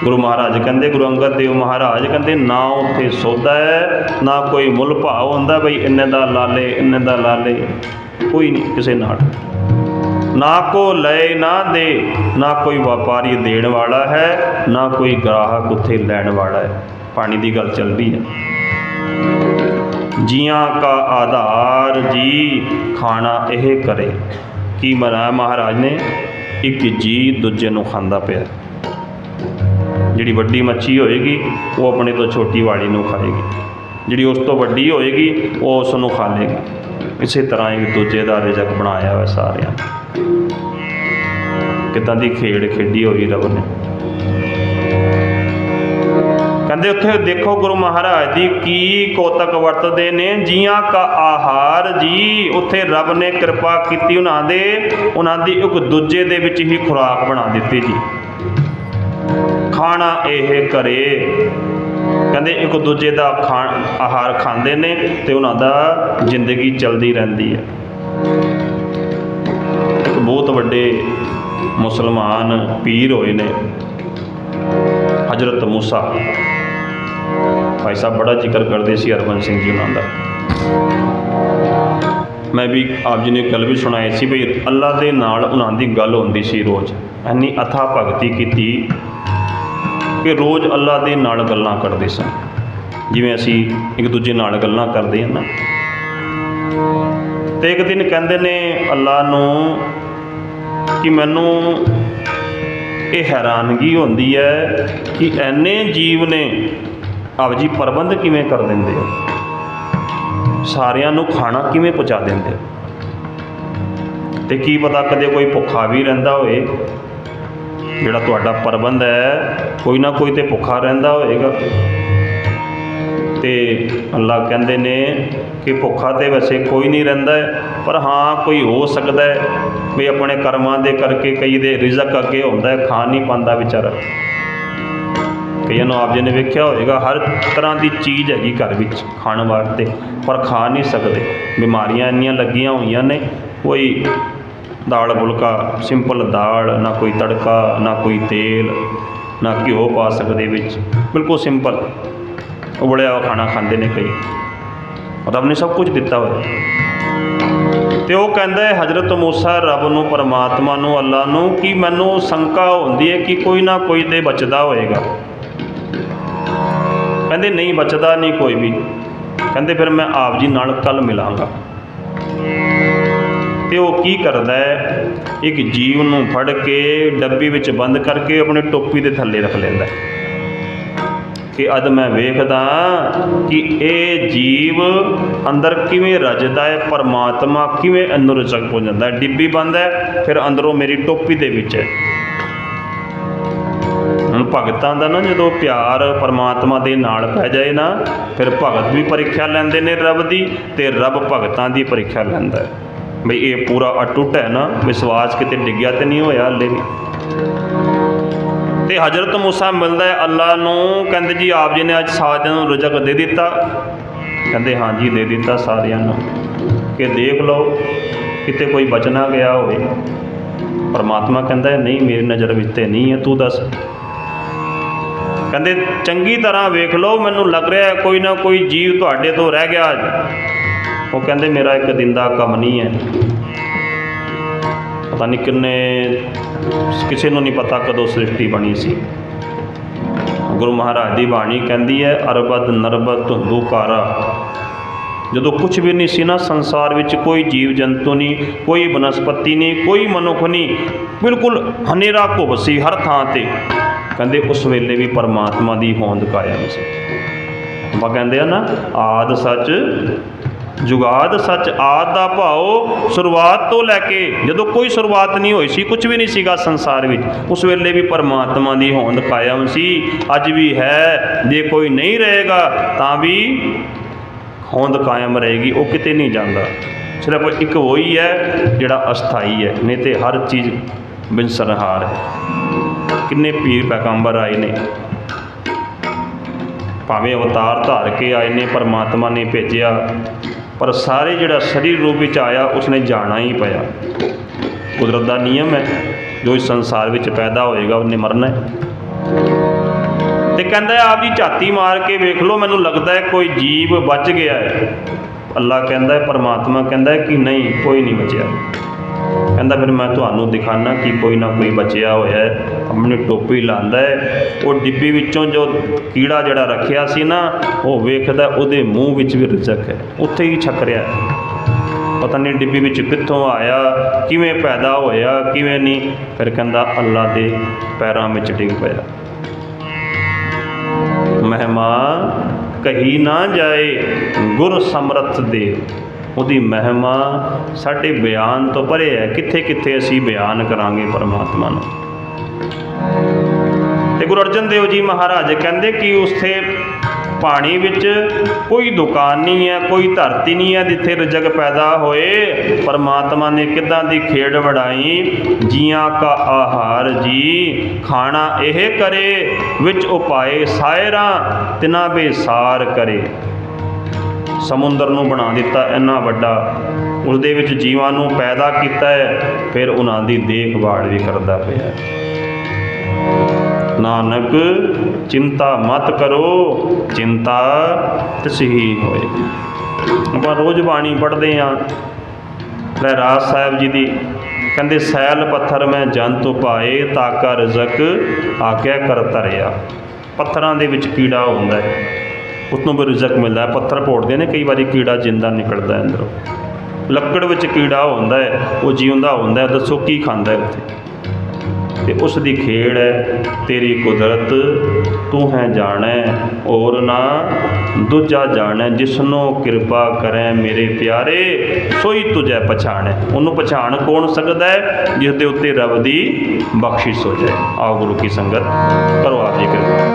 ਗੁਰੂ ਮਹਾਰਾਜ ਕਹਿੰਦੇ, ਗੁਰੂ ਅੰਗਦ ਦੇਵ ਮਹਾਰਾਜ ਕਹਿੰਦੇ, ਨਾ ਉੱਥੇ ਸੌਦਾ ਹੈ, ਨਾ ਕੋਈ ਮੁੱਲ ਭਾਅ ਹੁੰਦਾ ਬਈ, ਇੰਨੇ ਦਾ ਲਾਲੇ ਇੰਨੇ ਦਾ ਲਾਲੇ ਕੋਈ ਨਹੀਂ, ਕਿਸੇ ਨਾਲ। ਨਾ ਕੋ ਲਏ, ਨਾ ਦੇ, ਨਾ ਕੋਈ ਵਪਾਰੀ ਦੇਣ ਵਾਲਾ ਹੈ, ਨਾ ਕੋਈ ਗ੍ਰਾਹਕ ਉੱਥੇ ਲੈਣ ਵਾਲਾ ਹੈ। ਪਾਣੀ ਦੀ ਗੱਲ ਚੱਲ ਰਹੀ ਹੈ। ਜੀਆਂ ਕਾ ਆਧਾਰ ਜੀ, ਖਾਣਾ ਇਹ ਕਰੇ। ਕੀ ਮਨਾ ਮਹਾਰਾਜ ਨੇ? ਇੱਕ ਜੀ ਦੂਜੇ ਨੂੰ ਖਾਂਦਾ ਪਿਆ। ਜਿਹੜੀ ਵੱਡੀ ਮੱਛੀ ਹੋਏਗੀ, ਉਹ ਆਪਣੇ ਤੋਂ ਛੋਟੀ ਵਾਲੀ ਨੂੰ ਖਾਏਗੀ। ਜਿਹੜੀ ਉਸ ਤੋਂ ਵੱਡੀ ਹੋਏਗੀ, ਉਹ ਉਸ ਨੂੰ ਖਾ ਲੇਗੀ ਇਸੇ ਤਰ੍ਹਾਂ ਇੱਕ ਦੂਜੇ ਦਾ ਰਿਜ਼ਕ ਬਣਾਇਆ ਹੋਇਆ ਸਾਰਿਆਂ ਨੇ। ਕਿੱਦਾਂ ਦੀ ਖੇਡ ਖੇਡੀ ਹੋਈ ਰੱਬ ਨੇ? ਕਹਿੰਦੇ ਉੱਥੇ ਦੇਖੋ ਗੁਰੂ ਮਹਾਰਾਜ ਦੀ ਕੀ ਕੋਤਕ ਵਰਤਦੇ ਨੇ, ਜੀਆਂ ਕਾ ਆਹਾਰ ਜੀ, ਉੱਥੇ ਰੱਬ ਨੇ ਕਿਰਪਾ ਕੀਤੀ ਉਹਨਾਂ ਦੇ, ਉਹਨਾਂ ਦੀ ਇੱਕ ਦੂਜੇ ਦੇ ਵਿੱਚ ਹੀ ਖੁਰਾਕ ਬਣਾ ਦਿੱਤੀ ਜੀ। ਖਾਣਾ ਇਹ ਕਰੇ। ਕਹਿੰਦੇ ਇੱਕ ਦੂਜੇ ਦਾ ਖਾਣ, ਆਹਾਰ ਖਾਂਦੇ ਨੇ ਤੇ ਉਹਨਾਂ ਦਾ ਜ਼ਿੰਦਗੀ ਚਲਦੀ ਰਹਿੰਦੀ ਹੈ। ਇੱਕ ਬਹੁਤ ਵੱਡੇ ਮੁਸਲਮਾਨ ਪੀਰ ਹੋਏ ਨੇ। ਹਜ਼ਰਤ ਮੂਸਾ। ਭਾਈ ਸਾਹਿਬ ਬੜਾ ਜ਼ਿਕਰ ਕਰਦੇ ਸੀ ਹਰਬੰਸ ਸਿੰਘ ਜੀ ਉਹਨਾਂ ਦਾ। ਮੈਂ ਵੀ ਆਪ ਜੀ ਨੇ ਗੱਲ ਵੀ ਸੁਣਾਈ ਸੀ ਵੀ ਅੱਲਾ ਦੇ ਨਾਲ ਉਹਨਾਂ ਦੀ ਗੱਲ ਹੁੰਦੀ ਸੀ ਰੋਜ਼। ਇੰਨੀ ਅਥਾ ਭਗਤੀ ਕੀਤੀ ਕਿ ਰੋਜ਼ ਅੱਲਾ ਦੇ ਨਾਲ ਗੱਲਾਂ ਕਰਦੇ ਸਨ। ਜਿਵੇਂ ਅਸੀਂ ਇੱਕ ਦੂਜੇ ਨਾਲ ਗੱਲਾਂ ਕਰਦੇ ਹਾਂ ਨਾ। ਤੇ ਇੱਕ ਦਿਨ ਕਹਿੰਦੇ ਨੇ ਅੱਲਾ ਨੂੰ ਕਿ ਮੈਨੂੰ ਇਹ ਹੈਰਾਨਗੀ ਹੁੰਦੀ ਹੈ ਕਿ ਐਨੇ ਜੀਵ ਨੇ ਆਪ ਜੀ ਪ੍ਰਬੰਧ ਕਿਵੇਂ ਕਰ ਦਿੰਦੇ ਆ? ਸਾਰਿਆਂ ਨੂੰ ਖਾਣਾ ਕਿਵੇਂ ਪਹੁੰਚਾ ਦਿੰਦੇ ਹੋ ਤੇ ਕੀ ਪਤਾ ਕਦੇ ਕੋਈ ਭੁੱਖਾ ਵੀ ਰਹਿੰਦਾ ਹੋਵੇ ਜਿਹੜਾ ਤੁਹਾਡਾ ਪ੍ਰਬੰਧ ਹੈ ਕੋਈ ਨਾ ਕੋਈ ਤੇ ਭੁੱਖਾ ਰਹਿੰਦਾ ਹੋਏਗਾ ਤੇ ਅੱਲਾ ਕਹਿੰਦੇ ਨੇ ਕਿ ਭੁੱਖਾ ਤੇ ਵੈਸੇ ਕੋਈ ਨਹੀਂ ਰਹਿੰਦਾ ਹੈ, ਪਰ ਹਾਂ, ਕੋਈ ਹੋ ਸਕਦਾ ਹੈ ਵੀ ਆਪਣੇ ਕਰਮਾਂ ਦੇ ਕਰਕੇ ਕਈ ਦੇ ਰਿਜ਼ਕ ਅੱਗੇ ਹੁੰਦਾ ਹੈ ਖਾ ਨਹੀਂ ਪਾਉਂਦਾ ਵਿਚਾਰਾ। ਕਈਆਂ ਨੂੰ ਆਪ ਜੀ ਨੇ ਵੇਖਿਆ ਹੋਵੇਗਾ, ਹਰ ਤਰ੍ਹਾਂ ਦੀ ਚੀਜ਼ ਹੈਗੀ ਘਰ ਵਿੱਚ ਖਾਣ ਵਾਸਤੇ, ਪਰ ਖਾ ਨਹੀਂ ਸਕਦੇ। ਬਿਮਾਰੀਆਂ ਇੰਨੀਆਂ ਲੱਗੀਆਂ ਹੋਈਆਂ ਨੇ, ਕੋਈ ਦਾਲ ਫੁਲਕਾ, ਸਿੰਪਲ ਦਾਲ, ਨਾ ਕੋਈ ਤੜਕਾ, ਨਾ ਕੋਈ ਤੇਲ, ਨਾ ਘਿਓ ਪਾ ਸਕਦੇ ਵਿੱਚ। ਬਿਲਕੁਲ ਸਿੰਪਲ, ਉਬਲਿਆ ਹੋਇਆ ਖਾਣਾ ਖਾਂਦੇ ਨੇ ਕਈ। ਰੱਬ ਨੇ ਸਭ ਕੁਝ ਦਿੱਤਾ ਹੋਇਆ। ਤੇ ਉਹ ਕਹਿੰਦਾ ਹੈ, ਹਜ਼ਰਤ ਮੂਸਾ ਰੱਬ ਨੂੰ, ਪਰਮਾਤਮਾ ਨੂੰ ਅੱਲਾ ਨੂੰ ਕਿ ਮੈਨੂੰ ਸ਼ੰਕਾ ਹੁੰਦੀ ਹੈ ਕਿ ਕੋਈ ਨਾ ਕੋਈ ਤੇ ਬਚਦਾ ਹੋਏਗਾ। ਕਹਿੰਦੇ, ਨਹੀਂ, ਬਚਦਾ ਨਹੀਂ ਕੋਈ ਵੀ। ਕਹਿੰਦੇ, ਫਿਰ ਮੈਂ ਆਪ ਜੀ ਨਾਲ ਕੱਲ ਮਿਲਾਂਗਾ। ਤੇ ਉਹ ਕੀ ਕਰਦਾ ਹੈ, ਇੱਕ ਜੀਵ ਨੂੰ ਫੜ ਕੇ ਡੱਬੀ ਵਿੱਚ ਬੰਦ ਕਰਕੇ ਆਪਣੇ ਟੋਪੀ ਦੇ ਥੱਲੇ ਰੱਖ ਲੈਂਦਾ ਹੈ। ਕਿ ਅਦ ਮੈਂ ਵੇਖਦਾ ਕਿ ਇਹ ਜੀਵ ਅੰਦਰ ਕਿਵੇਂ ਰਜਦਾ ਹੈ, ਪਰਮਾਤਮਾ ਕਿਵੇਂ ਅੰਦਰ ਰਜਕ ਹੋ ਜਾਂਦਾ ਹੈ। ਡਿੱਬੀ ਬੰਦ ਹੈ, ਫਿਰ ਅੰਦਰੋਂ ਮੇਰੀ ਟੋਪੀ ਦੇ ਵਿੱਚ ਹੈ। ਹੁਣ ਭਗਤਾਂ ਦਾ ਨਾ ਜਦੋਂ ਪਿਆਰ ਪਰਮਾਤਮਾ ਦੇ ਨਾਲ ਪੈ ਜਾਏ ਨਾ, ਫਿਰ ਭਗਤ ਵੀ ਪਰੀਖਿਆ ਲੈਂਦੇ ਨੇ ਰੱਬ ਦੀ ਤੇ ਰੱਬ ਭਗਤਾਂ ਦੀ ਪਰੀਖਿਆ ਲੈਂਦਾ ਹੈ। ਬਈ ਇਹ ਪੂਰਾ ਅਟੁੱਟ ਹੈ ਨਾ, ਵਿਸ਼ਵਾਸ ਕਿਤੇ ਡਿੱਗਿਆ ਤੇ ਨਹੀਂ ਹੋਇਆ, ਹਲੇ ਵੀ ਤੇ ਹਜ਼ਰਤ ਮੂਸਾ ਮਿਲਦਾ ਹੈ ਅੱਲਾ ਨੂੰ। ਕਹਿੰਦੇ, ਜੀ, ਆਪ ਜੀ ਨੇ ਅੱਜ ਸਾਰਿਆਂ ਨੂੰ ਰਜ਼ਕ ਦੇ ਦਿੱਤਾ। ਕਹਿੰਦੇ, ਹਾਂ ਜੀ, ਦੇ ਦਿੱਤਾ ਸਾਰਿਆਂ ਨੂੰ। ਕਿ ਦੇਖ ਲਓ, ਕਿਤੇ ਕੋਈ ਬਚ ਗਿਆ ਹੋਵੇ। ਪਰਮਾਤਮਾ ਕਹਿੰਦਾ ਨਹੀਂ, ਮੇਰੀ ਨਜ਼ਰ ਵਿੱਚ ਤੇ ਨਹੀਂ ਹੈ, ਤੂੰ ਦੱਸ। ਕਹਿੰਦੇ, ਚੰਗੀ ਤਰ੍ਹਾਂ ਵੇਖ ਲਓ, ਮੈਨੂੰ ਲੱਗ ਰਿਹਾ ਕੋਈ ਨਾ ਕੋਈ ਜੀਵ ਤੁਹਾਡੇ ਤੋਂ ਰਹਿ ਗਿਆ ਅੱਜ। ਉਹ ਕਹਿੰਦੇ, ਮੇਰਾ ਇੱਕ ਦਿਨ ਦਾ ਕੰਮ ਨਹੀਂ ਹੈ। ਪਤਾ ਨਹੀਂ ਕਿੰਨੇ ਕਿਸੇ ਨੂੰ ਨਹੀਂ ਪਤਾ ਕਦੋਂ ਸ੍ਰਿਸ਼ਟੀ ਬਣੀ ਸੀ। ਗੁਰੂ ਮਹਾਰਾਜ ਦੀ ਬਾਣੀ ਕਹਿੰਦੀ ਹੈ, ਅਰਬਦ ਨਰਬਦ ਧੁੰਦੂਕਾਰਾ। ਜਦੋਂ ਕੁਝ ਵੀ ਨਹੀਂ ਸੀ ਨਾ, ਸੰਸਾਰ ਵਿੱਚ ਕੋਈ ਜੀਵ ਜੰਤੂ ਨਹੀਂ, ਕੋਈ ਬਨਸਪਤੀ ਨਹੀਂ, ਕੋਈ ਮਨੁੱਖ ਨਹੀਂ, ਬਿਲਕੁਲ ਹਨੇਰਾ ਘੁੱਬ ਸੀ ਹਰ ਥਾਂ ਤੇ। ਕਹਿੰਦੇ ਉਸ ਵੇਲੇ ਵੀ ਪਰਮਾਤਮਾ ਦੀ ਹੋਂਦ ਕਾਇਮ ਸੀ। ਆਪਾਂ ਕਹਿੰਦੇ ਆ ਨਾ, ਆਦ ਸੱਚ ਜੁਗਾਦ ਸੱਚ ਆਦ ਦਾ ਭਾਉ ਸ਼ੁਰੂਆਤ ਤੋਂ ਲੈ ਕੇ ਜਦੋਂ ਕੋਈ ਸ਼ੁਰੂਆਤ ਨਹੀਂ ਹੋਈ ਸੀ ਕੁਝ ਵੀ ਨਹੀਂ ਸੀਗਾ ਸੰਸਾਰ ਵਿੱਚ, ਉਸ ਵੇਲੇ ਵੀ ਪਰਮਾਤਮਾ ਦੀ ਹੋਂਦ ਕਾਇਮ ਸੀ, ਅੱਜ ਵੀ ਹੈ, ਜੇ ਕੋਈ ਨਹੀਂ ਰਹੇਗਾ ਤਾਂ ਵੀ ਹੋਂਦ ਕਾਇਮ ਰਹੇਗੀ, ਉਹ ਕਿਤੇ ਨਹੀਂ ਜਾਂਦਾ। ਸਿਰਫ ਇੱਕ ਉਹੀ ਹੈ ਜਿਹੜਾ ਅਸਥਾਈ ਹੈ, ਨਹੀਂ ਤੇ ਹਰ ਚੀਜ਼ ਬਿਨਸਰਹਾਰ ਹੈ। ਕਿੰਨੇ ਪੀਰ ਪੈਗੰਬਰ ਆਏ ਨੇ। ਭਾਵੇਂ ਅਵਤਾਰ ਧਾਰ ਕੇ ਆਏ ਨੇ, ਪਰਮਾਤਮਾ ਨੇ ਭੇਜਿਆ ਪਰ ਸਾਰੇ ਜਿਹੜਾ ਸਰੀਰ ਰੂਪ ਵਿੱਚ ਆਇਆ, ਉਸਨੇ ਜਾਣਾ ਹੀ ਪਿਆ। ਕੁਦਰਤ ਦਾ ਨਿਯਮ ਹੈ, ਜੋ ਇਸ ਸੰਸਾਰ ਵਿੱਚ ਪੈਦਾ ਹੋਏਗਾ, ਉਹਨੇ ਮਰਨਾ ਹੈ। ਤੇ ਕਹਿੰਦਾ ਆਪ ਜੀ ਝਾਤੀ ਮਾਰ ਕੇ ਵੇਖ ਲਓ, ਮੈਨੂੰ ਲੱਗਦਾ ਹੈ ਕੋਈ ਜੀਵ ਬਚ ਗਿਆ ਹੈ। ਅੱਲਾ ਕਹਿੰਦਾ ਹੈ, ਪਰਮਾਤਮਾ ਕਹਿੰਦਾ ਹੈ ਕਿ ਨਹੀਂ, ਕੋਈ ਨਹੀਂ ਬਚਿਆ। ਕਹਿੰਦਾ, ਫਿਰ ਮੈਂ ਤੁਹਾਨੂੰ ਦਿਖਾਣਾ ਕਿ ਕੋਈ ਨਾ ਕੋਈ ਬਚਿਆ ਹੋਇਆ ਹੈ। ਆਪਣੀ ਟੋਪੀ ਲਾਉਂਦਾ ਹੈ। ਉਹ ਡਿੱਬੀ ਵਿੱਚੋਂ ਜੋ ਕੀੜਾ ਜਿਹੜਾ ਰੱਖਿਆ ਸੀ ਨਾ, ਉਹ ਵੇਖਦਾ ਉਹਦੇ ਮੂੰਹ ਵਿੱਚ ਵੀ ਰਜ਼ਕ ਹੈ। ਉੱਥੇ ਹੀ ਛਕ ਰਿਹਾ ਪਤਾ ਨਹੀਂ ਡਿੱਬੀ ਵਿੱਚ ਕਿੱਥੋਂ ਆਇਆ, ਕਿਵੇਂ ਪੈਦਾ ਹੋਇਆ, ਕਿਵੇਂ ਨਹੀਂ। ਫਿਰ ਕਹਿੰਦਾ, ਅੱਲਾ ਦੇ ਪੈਰਾਂ ਵਿੱਚ ਡਿੱਗ ਪਿਆ। ਮਹਿਮਾ ਕਹੀ ਨਾ ਜਾਏ, ਗੁਰ ਸਮਰਥ ਦੇ। ਉਹਦੀ ਮਹਿਮਾ ਸਾਡੇ ਬਿਆਨ ਤੋਂ ਪਰੇ ਹੈ। ਕਿੱਥੇ ਕਿੱਥੇ ਅਸੀਂ ਬਿਆਨ ਕਰਾਂਗੇ ਪਰਮਾਤਮਾ ਨੂੰ। ਤੇ ਗੁਰੂ ਅਰਜਨ ਦੇਵ ਜੀ ਮਹਾਰਾਜ ਕਹਿੰਦੇ ਕਿ ਉਸਥੇ ਪਾਣੀ ਵਿੱਚ ਕੋਈ ਦੁਕਾਨ ਨਹੀਂ ਹੈ, ਕੋਈ ਧਰਤੀ ਨਹੀਂ ਹੈ ਜਿੱਥੇ ਰਜਕ ਪੈਦਾ ਹੋਏ। ਪਰਮਾਤਮਾ ਨੇ ਕਿੱਦਾਂ ਦੀ ਖੇਡ ਵੜਾਈ ਜੀਆਂ ਕਾ ਆਹਾਰ ਜੀ, ਖਾਣਾ ਇਹ ਕਰੇ, ਵਿੱਚ ਉਪਾਏ ਸਾਇਰਾਂ, ਤਿਨਾ ਬੇਸਾਰ ਕਰੇ। ਸਮੁੰਦਰ ਨੂੰ ਬਣਾ ਦਿੱਤਾ ਇੰਨਾ ਵੱਡਾ ਉਸ ਦੇ ਵਿੱਚ ਜੀਵਾਂ ਨੂੰ ਪੈਦਾ ਕੀਤਾ ਹੈ, ਫਿਰ ਉਹਨਾਂ ਦੀ ਦੇਖਭਾਲ ਵੀ ਕਰਦਾ ਪਿਆ ਹੈ। ਨਾਨਕ, ਚਿੰਤਾ ਮਤ ਕਰੋ, ਚਿੰਤਾ ਤਸਹੀ ਹੋਏ। ਆਪਾਂ ਰੋਜ਼ ਬਾਣੀ ਪੜ੍ਹਦੇ ਹਾਂ ਰਹਿਰਾਜ ਸਾਹਿਬ ਜੀ ਦੀ। ਕਹਿੰਦੇ, ਸੈਲ ਪੱਥਰ ਮੈਂ ਜਨ ਤੋਂ ਪਾਏ ਤਾਕਾ ਰਜ਼ਕ ਆਗਿਆ ਕਰ ਤਰਿਆ ਪੱਥਰਾਂ ਦੇ ਵਿੱਚ ਕੀੜਾ ਹੁੰਦਾ ਹੈ। ਉਸ ਨੂੰ ਵੀ ਰਜ਼ਕ ਮਿਲਦਾ ਹੈ। ਪੱਥਰ ਪੋੜਦੇ ਨੇ, ਕਈ ਵਾਰੀ ਕੀੜਾ ਜਿੰਦਾ ਨਿਕਲਦਾ ਹੈ ਅੰਦਰੋਂ। ਲੱਕੜ ਵਿੱਚ ਕੀੜਾ ਹੁੰਦਾ ਹੈ, ਉਹ ਜਿਉਂਦਾ ਹੁੰਦਾ ਹੈ। ਦੱਸੋ, ਕੀ ਖਾਂਦਾ ਹੈ ਉੱਥੇ? ਤੇ ਉਸ ਦੀ ਖੇੜ ਹੈ, ਤੇਰੀ ਕੁਦਰਤ ਤੂੰ ਹੈ ਜਾਣੈ ਔਰ ਨਾ ਦੂਜਾ ਜਾਣੈ, ਜਿਸਨੂੰ ਕਿਰਪਾ ਕਰੈ ਮੇਰੇ ਪਿਆਰੇ, ਸੋਈ ਤੁਝੈ ਪਛਾਣੈ। ਉਹਨੂੰ ਪਛਾਣ ਕੌਣ ਸਕਦਾ ਹੈ? ਜਿਸ ਦੇ ਉੱਤੇ ਰੱਬ ਦੀ ਬਖਸ਼ਿਸ਼ ਹੋ ਜਾਏ। ਆਓ ਗੁਰੂ ਕੀ ਸੰਗਤ, ਕਰੋ ਆਪ ਜੀ ਕਿਰਪਾ।